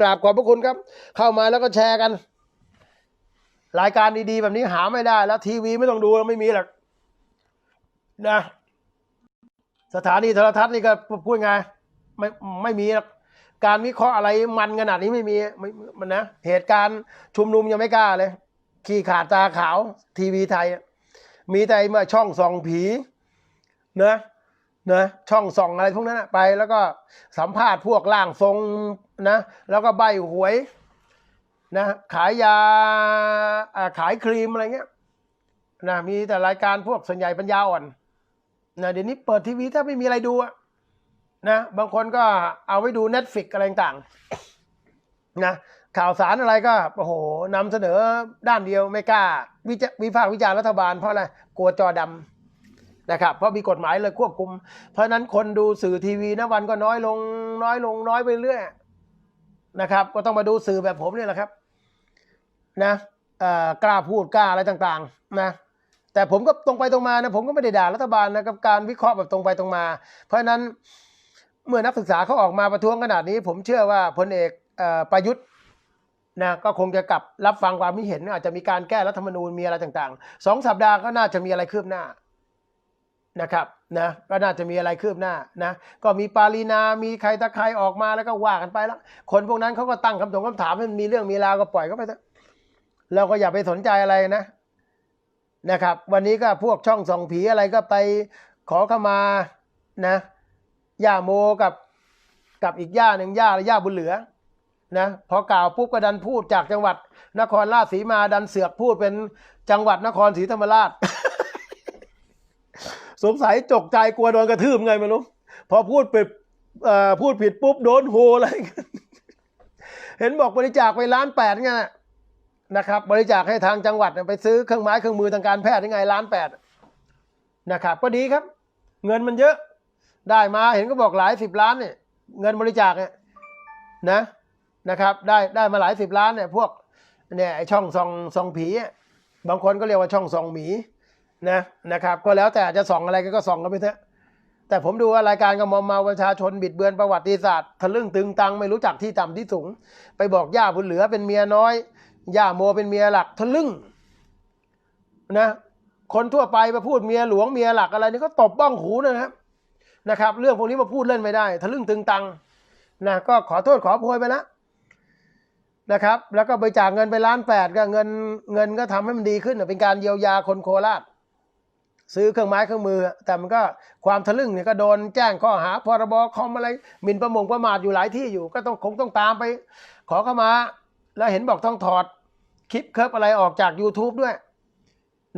กราบขอบพระคุณครับ เข้ามาแล้วก็แชร์กัน รายการดีๆ แบบนี้หาไม่ได้ แล้วทีวีไม่ต้องดูแล้วไม่มีหรอกนะ สถานีโทรทัศน์นี่ก็พูดไงไม่ไม่มีหรอกการวิเคราะห์อะไรมันขนาดนี้ไม่มีไม่มันนะเหตุการณ์ชุมนุมยังไม่กล้าเลย ขี้ขาดตาขาว ทีวีไทย มีแต่เมื่อช่องส่องผีนะ นะช่องส่องอะไรพวกนั้นไป แล้วก็สัมภาษณ์พวกล่างทรงนะ แล้วก็ใบหวยนะขายยาขายครีมอะไรเงี้ยนะมีแต่รายการพวกส่วนใหญ่ปัญญาอ่อนนะเดี๋ยวนี้เปิดทีวีถ้าไม่มีอะไรดูนะบางคนก็เอาไว้ดู Netflix อะไรต่างๆนะข่าวสารอะไรก็โอ้โหนำเสนอด้านเดียวไม่กล้าวิจวิพากษ์วิจารณ์รัฐบาลเพราะอะไรกลัวจอดำ นะครับ เพราะมีกฎหมายเลยควบคุม เพราะนั้นคนดูสื่อทีวีนะวันก็น้อยลง น้อยลงน้อยไปเรื่อยนะครับ ก็ต้องมาดูสื่อแบบผมเนี่ยแหละครับ นะกล้าพูดกล้าอะไรต่างๆ นะแต่ผมก็ตรงไปตรงมานะผมก็ไม่ได้ด่ารัฐบาลนะกับการวิเคราะห์แบบตรงไปตรงมา เพราะฉะนั้นเมื่อนักศึกษาเขาออกมาประท้วงขนาดนี้ ผมเชื่อว่าพลเอกอประยุทธ์นะก็คงจะกลับรับฟังความคิดเห็น อาจจะมีการแก้รัฐธรรมนูญมีอะไรต่างๆสองสัปดาห์ก็น่าจะมีอะไรคืบหน้า นะครับนะก็น่าจะมีอะไรคืบหน้านะก็มีปารีนา มีใครตะใครออกมาแล้วก็ว่ากันไปแล้ว คนพวกนั้นเขาก็ตั้งคำถงคำถามให้มันมีเรื่องมีราวก็ปล่อยเขาไปเถอะเราก็อย่าไปสนใจอะไรนะนะครับ วันนี้ก็พวกช่องส่องผีอะไรก็ไปขอเข้ามานะย่าโมกับกับอีกย่าหนึ่งย่าย่าบุญเหลือนะพอกล่าวปุ๊บก็ดันพูดจากจังหวัด นครราชสีมาดันเสือกพูดเป็นจังหวัดนครศรีธรรมราช สงสัยจกใจกลัวโดนกระทืบไงไม่รู้พอพูดผิดพูดผิดปุ๊บโดนโหอะไรเห็นบอกบริจาคไปล้านแปดไงนะครับ บริจาคให้ทางจังหวัดไปซื้อเครื่องไม้เครื่องมือทางการแพทย์ยังไงล้านแปดนะครับก็ดีครับ เงินมันเยอะได้มาเห็นก็บอกหลายสิบล้านเนี่ยเงินบริจาคเนี่ยนะนะครับได้ได้มาหลายสิบล้านเนี่ยพวกเนี่ยไอช่องซองซองผี บางคนก็เรียกว่าช่องซองหมี นะนะครับก็แล้วแต่จะส่องอะไรก็ส่องกันไปเถอะแต่ผมดูว่ารายการกระมอมมาประชาชนบิดเบือนประวัติศาสตร์ทะลึ่งตึงตังไม่รู้จักที่ต่ำที่สูง ไปบอกย่าบุญเหลือเป็นเมียน้อยย่าโมเป็นเมียหลักทะลึ่งนะคนทั่วไปมาพูดเมียหลวงเมียหลักอะไรนี่ก็ตบบ้องหูนะครับนะครับ เรื่องพวกนี้มาพูดเล่นไม่ได้ทะลึ่งตึงตังนะก็ขอโทษขอโพยไปล้วนะครับ แล้วก็บริจาคเงินไปล้านแปดก็เงินเงินก็ทำให้มันดีขึ้นเป็นการเยียวยาคนโคราช ซื้อเครื่องไม้เครื่องมือ แต่มันก็ความทะลึ่งเนี่ยก็โดนแจ้งข้อหาพรบคอมอะไรหมิ่นประมงประมาทอยู่หลายที่อยู่ ก็ต้องคงต้องตามไป ขอเข้ามา แล้วเห็นบอกต้องถอดคลิปเคิร์ฟอะไรออกจาก YouTube ด้วย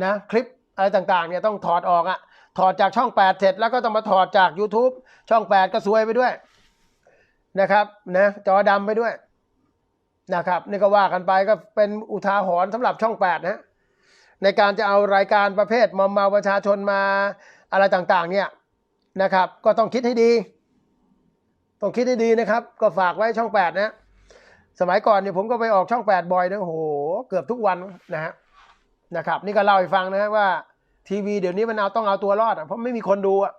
นะคลิปอะไรต่างๆเนี่ยต้องถอดออกอะถอดจากช่อง 8 เสร็จแล้วก็ต้องมาถอดจาก YouTube ช่อง 8 ก็ซวยไปด้วยนะครับนะจอดำไปด้วยนะครับนี่ก็ว่ากันไปก็เป็นอุทาหรณ์สำหรับช่อง 8 นะ ในการจะเอารายการประเภทมอมเมาประชาชนมาอะไรต่างๆเนี่ยนะครับ ก็ต้องคิดให้ดี ต้องคิดให้ดีนะครับ ก็ฝากไว้ช่อง8นะสมัยก่อนเนี่ยผมก็ไปออกช่อง8บ่อยนะโหเกือบทุกวันนะฮะนะครับ นี่ก็เล่าให้ฟังนะว่า ทีวีเดี๋ยวนี้มันเอาต้องเอาตัวรอดอะเพราะไม่มีคนดูอะ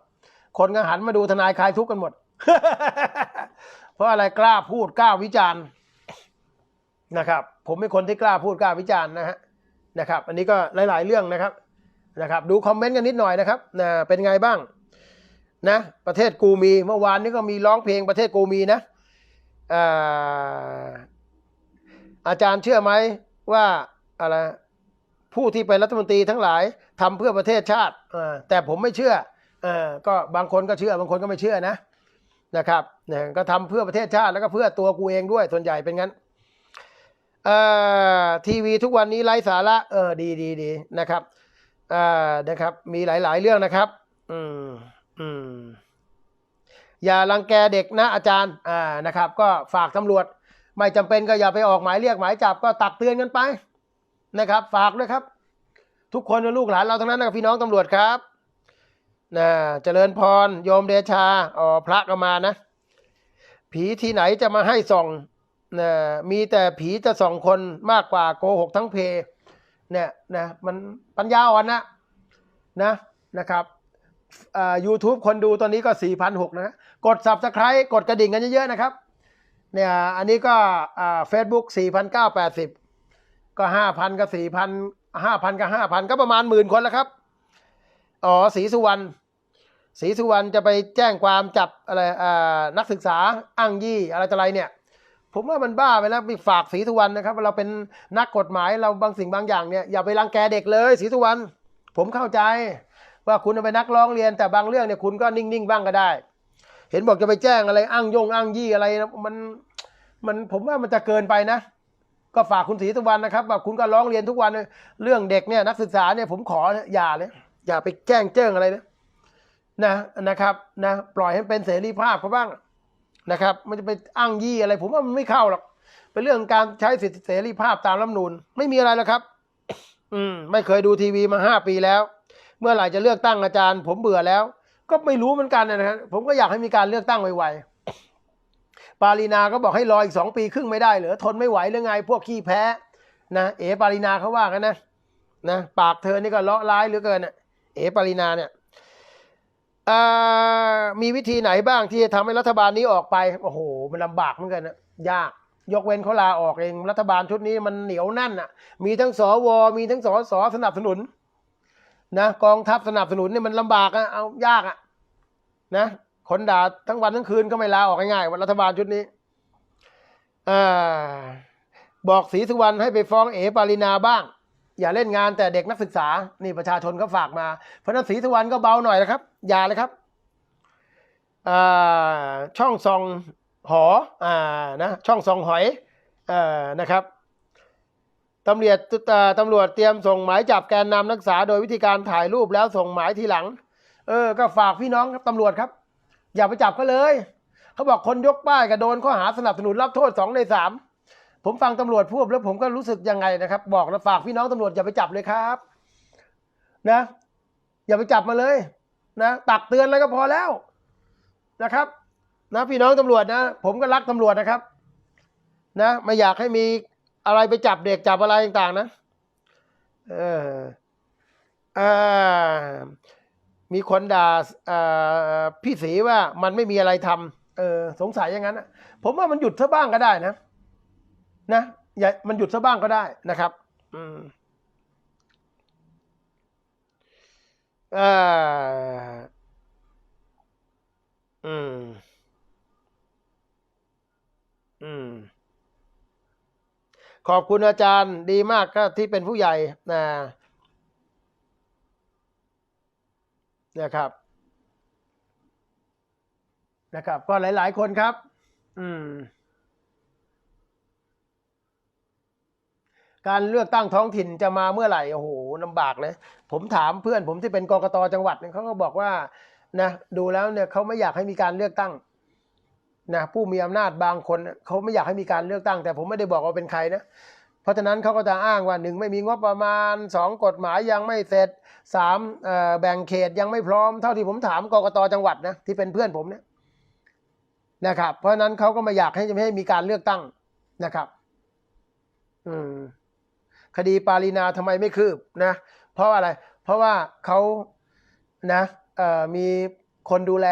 คนก็หันมาดูทนายคลายทุกข์กันหมด เพราะอะไรกล้าพูดกล้าวิจารณ์นะครับ ผมเป็นคนที่กล้าพูดกล้าวิจารณ์นะฮะ นะครับ อันนี้ก็หลาย ๆ เรื่องนะครับนะครับ ดูคอมเมนต์กันนิดหน่อยนะครับนะเป็นไงบ้างนะประเทศกูมีเมื่อวานนี้ก็มีร้องเพลงประเทศกูมีนะอาอาจารย์เชื่อไหมว่าอะไรผู้ที่เป็นรัฐมนตรีทั้งหลายทำเพื่อประเทศชาติอแต่ผมไม่เชื่ออก็บางคนก็เชื่อบางคนก็ไม่เชื่อนะนะครับเนี่ยก็ทำเพื่อประเทศชาติแล้วก็เพื่อตัวกูเองด้วยส่วนใหญ่เป็นงั้น ทีวีทุกวันนี้ไร้สาระ เออ ดีดีดีนะครับอ่านะครับ มีหลาย ๆ เรื่องนะครับ อืมอืมอย่ารังแกเด็กนะอาจารย์ อ่า นะครับ ก็ฝากตำรวจ ไม่จำเป็นก็อย่าไปออกหมายเรียกหมายจับก็ตักเตือนกันไป นะครับ ฝากด้วยครับ ทุกคนเป็นลูกหลานเราทั้งนั้นนะครับพี่น้องตำรวจครับนะเจริญพร โยมเดชา อ๋อ พระก็มานะ ผีที่ไหนจะมาให้ส่อง นะมีแต่ผีจะสองคนมากกว่าโกหกทั้งเพเนี่ยนะมันปัญญาอ่อนนะนะนะครับอ่า YouTube คนดูตอนนี้ก็4 0 0 6นะ กด Subscribe กดกระดิ่งกันเยอะๆนะครับเนี่ยอันนี้ก็อ่าเฟซบุ๊กสี่พันเก้าแปดสิบก็ห้าพันกับสี่พันห้าพันกับห้าพันก็ประมาณหมื่นคนแล้วครับ อ๋อศรีสุวรรณศรีสุวรรณจะไปแจ้งความจับอะไรอ่านักศึกษาอ้างยี่อะไรต่ออะไรเนี่ย ผมว่ามันบ้าไปแล้วไปฝากศรีสุวรรณนะครับเราเป็นนักกฎหมายเราบางสิ่งบางอย่างเนี่ยอย่าไปรังแกเด็กเลยศรีสุวรรณผมเข้าใจ ว่าคุณเป็นนักร้องเรียนแต่บางเรื่องเนี่ยคุณก็นิ่งๆบ้างก็ได้ เห็นบอกจะไปแจ้งอะไรอ้างยงอ้างยี่อะไรมันมันผมว่ามันจะเกินไปนะ ก็ฝากคุณศรีสุวรรณนะครับว่าคุณก็ร้องเรียนทุกวันเรื่องเด็กเนี่ยนักศึกษาเนี่ยผมขออย่าเลยอย่าไปแจ้งเจ้งอะไรนะนะนะครับนะปล่อยให้เป็นเสรีภาพเขาบ้าง นะครับมันจะไปอ้างยี่อะไร ผมว่ามันไม่เข้าหรอกเป็นเรื่องการใช้สิทธิเสรีภาพตามรัฐนูญไม่มีอะไรแล้วครับ อืม ไม่เคยดูทีวีมาห้าปีแล้ว เมื่อไหร่จะเลือกตั้งอาจารย์ ผมเบื่อแล้ว ก็ไม่รู้เหมือนกันนะครับผมก็อยากให้มีการเลือกตั้งไวๆปารีนาก็บอกให้รออีกสองปีครึ่งไม่ได้เหรือทนไม่ไหวหรือไง พวกขี้แพ้นะเอ๋ปารีนาเขาว่ากันนะนะปากเธอนี่ก็เลาะร้ายเหลือเกินน่ะเอ๋ปารีนาเนี่ย มีวิธีไหนบ้างที่จะทำให้รัฐบาลนี้ออกไป โอ้โห มันลำบากเหมือนกันนะยาก ยกเว้นเขาลาออกเอง รัฐบาลชุดนี้มันเหนียวแน่นอะ มีทั้งสว มีทั้งสสสนับสนุนนะกองทัพสนับสนุนเนี่ยมันลำบากอะเอายากอะนะคนด่าทั้งวันทั้งคืนก็ไม่ลาออกง่ายๆวันรัฐบาลชุดนี้อบอกศรีสุวรรณให้ไปฟ้องเอ๋ปารินาบ้าง อย่าเล่นงานแต่เด็กนักศึกษา นี่ประชาชนก็ฝากมา เพราะนั้นศรีสุวรรณก็เบาหน่อยนะครับ อย่าเลยครับช่องซองหออ่านะช่องซองหอยอนะครับตำรวจเตำรวจเตรียมส่งหมายจับแกนนำนักศึกษา โดยวิธีการถ่ายรูปแล้วส่งหมายทีหลัง เออ ก็ฝากพี่น้องครับตำรวจครับ อย่าไปจับเขาเลย เขาบอกคนยกป้ายก็โดนข้อหาสนับสนุนรับโทษสองในสาม ผมฟังตำรวจพูดแล้วผมก็รู้สึกยังไงนะครับ บอกแล้วฝากพี่น้องตำรวจอย่าไปจับเลยครับ นะ อย่าไปจับมาเลย นะตักเตือนแล้วก็พอแล้วนะครับ นะพี่น้องตำรวจนะ ผมก็รักตำรวจนะครับ นะไม่อยากให้มีอะไรไปจับเด็กจับอะไรต่างๆนะเออเออมีคนด่าพี่สีว่ามันไม่มีอะไรทำเออสงสัยอย่างนั้นนะผมว่ามันหยุดซะบ้างก็ได้นะ นะอย่ามันหยุดซะบ้างก็ได้นะครับ อืมเอ่ออืม อืม ขอบคุณอาจารย์ดีมากก็ที่เป็นผู้ใหญ่นะนะครับ นะครับ ก็หลาย ๆ คนครับ อืม การเลือกตั้งท้องถิ่นจะมาเมื่อไหร่โอ้โหลำบากเลยผมถามเพื่อนผมที่เป็นกกตจังหวัดเนี่ยเขาก็บอกว่านะดูแล้วเนี่ยเขาไม่อยากให้มีการเลือกตั้งนะผู้มีอำนาจบางคนเขาไม่อยากให้มีการเลือกตั้ง แต่ผมไม่ได้บอกว่าเป็นใครนะเพราะฉะนั้นเขาก็จะอ้างว่าหนึ่งไม่มีงบประมาณสองกฎหมายยังไม่เสร็จสามแบ่งเขตยังไม่พร้อม เท่าที่ผมถามกกตจังหวัดนะที่เป็นเพื่อนผมเนี่ยนะครับเพราะฉะนั้นเขาก็ไม่อยากให้ไม่ให้มีการเลือกตั้งนะครับ อืม คดีปารีนาทำไมไม่คืบนะเพราะอะไรเพราะว่าเขานะมีคนดูแล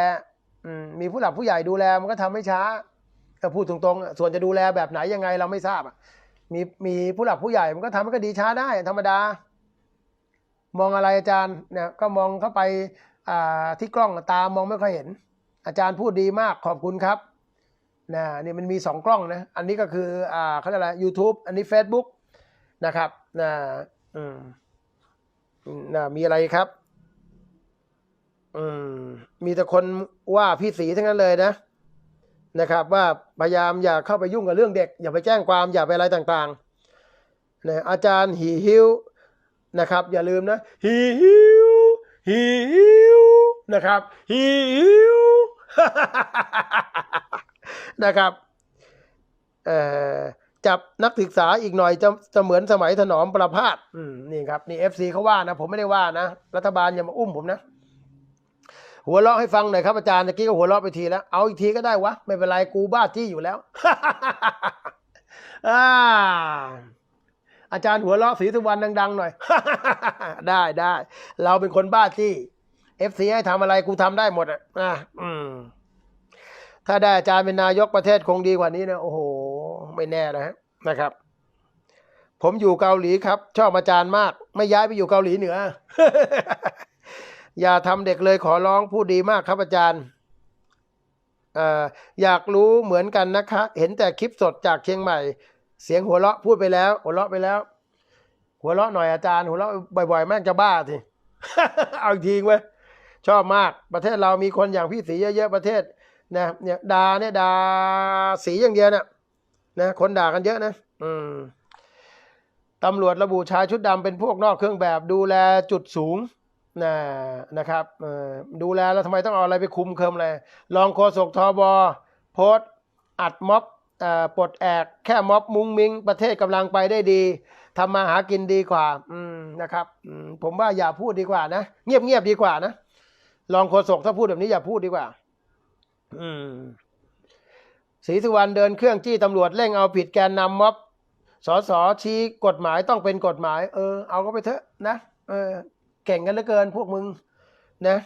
มีผู้หลักผู้ใหญ่ดูแลมันก็ทำให้ช้าก็พูดตรงๆส่วนจะดูแลแบบไหนยังไงเราไม่ทราบมีมีผู้หลักผู้ใหญ่มันก็ทำให้คดีช้าได้ธรรมดา มองอะไรอาจารย์เนี่ยก็มองเข้าไปาที่กล้องตามองไม่ค่อยเห็น อาจารย์พูดดีมากขอบคุณครับนะนี่มันมีสองกล้องนะ อันนี้ก็คืออ่าเขาเรียกอะไร YouTube อันนี้ Facebook นะครับนะอืมนะมีอะไรครับ อืม มีแต่คนว่าพี่สีทั้งนั้นเลยนะนะครับ ว่าพยายามอย่าเข้าไปยุ่งกับเรื่องเด็ก อย่าไปแจ้งความอย่าไปอะไรต่างๆนะอาจารย์หีฮิวนะครับ อย่าลืมนะหีฮิวหีฮิวนะครับหีฮิวนะครับเอ่อ จับนักศึกษาอีกหน่อยจะจะเหมือนสมัยถนอมประพาสอืมนี่ครับนี่เอฟซีเขาว่านะ ผมไม่ได้ว่านะ รัฐบาลอย่ามาอุ้มผมนะ หัวเราะให้ฟังหน่อยครับอาจารย์ตะกี้ก็หัวเราะไปทีแล้ว เอาอีกทีก็ได้วะ ไม่เป็นไรกูบ้าจี้อยู่แล้วอ่าอาจารย์หัวเราะศรีสุวรรณดัง ๆ หน่อย ได้ได้ เราเป็นคนบ้าจี้เอฟซีให้ทำอะไรกูทำได้หมดอะอะอืม ถ้าได้อาจารย์เป็นนายกประเทศคงดีกว่านี้นะโอ้โห ไม่แน่นะฮะนะครับ ผมอยู่เกาหลีครับ ชอบอาจารย์มาก ไม่ย้ายไปอยู่เกาหลีเหนือ อย่าทำเด็กเลยขอร้องพูดดีมากครับอาจารย์อยากรู้เหมือนกันนะคะ เห็นแต่คลิปสดจากเชียงใหม่ เสียงหัวเราะพูดไปแล้ว หัวเราะไปแล้ว หัวเราะหน่อยอาจารย์ หัวเราะบ่อยๆแม่งจะบ้าทีเอาอีกทีเว้ยชอบมากประเทศเรามีคนอย่างพี่สีเยอะๆประเทศนะเนี่ยดาเนี่ยดาสีอย่างเดียวนะ นะคนด่ากันเยอะนะ อืมตำรวจระบุชายชุดดำเป็นพวกนอกเครื่องแบบดูแลจุดสูงนะนะครับอ่อดูแลแล้วทำไมต้องเอาอะไรไปคุมเคิมอะไรรองโฆษกทบโพสอัดม็อบอ่อปลดแอกแค่ม็อบมุ้งมิง ประเทศกำลังไปได้ดีทำมาหากินดีกว่าอืมนะครับอืมผมว่าอย่าพูดดีกว่านะ เงียบๆดีกว่านะรองโฆษกถ้าพูดแบบนี้อย่าพูดดีกว่า อืม ศรีสุวรรณเดินเครื่องจี้ตำรวจเร่งเอาผิดแกนนำม็อบสสชี้กฎหมายต้องเป็นกฎหมาย เออ เอาก็ไปเถอะนะเออเก่งกันเหลือเกินพวกมึงนะ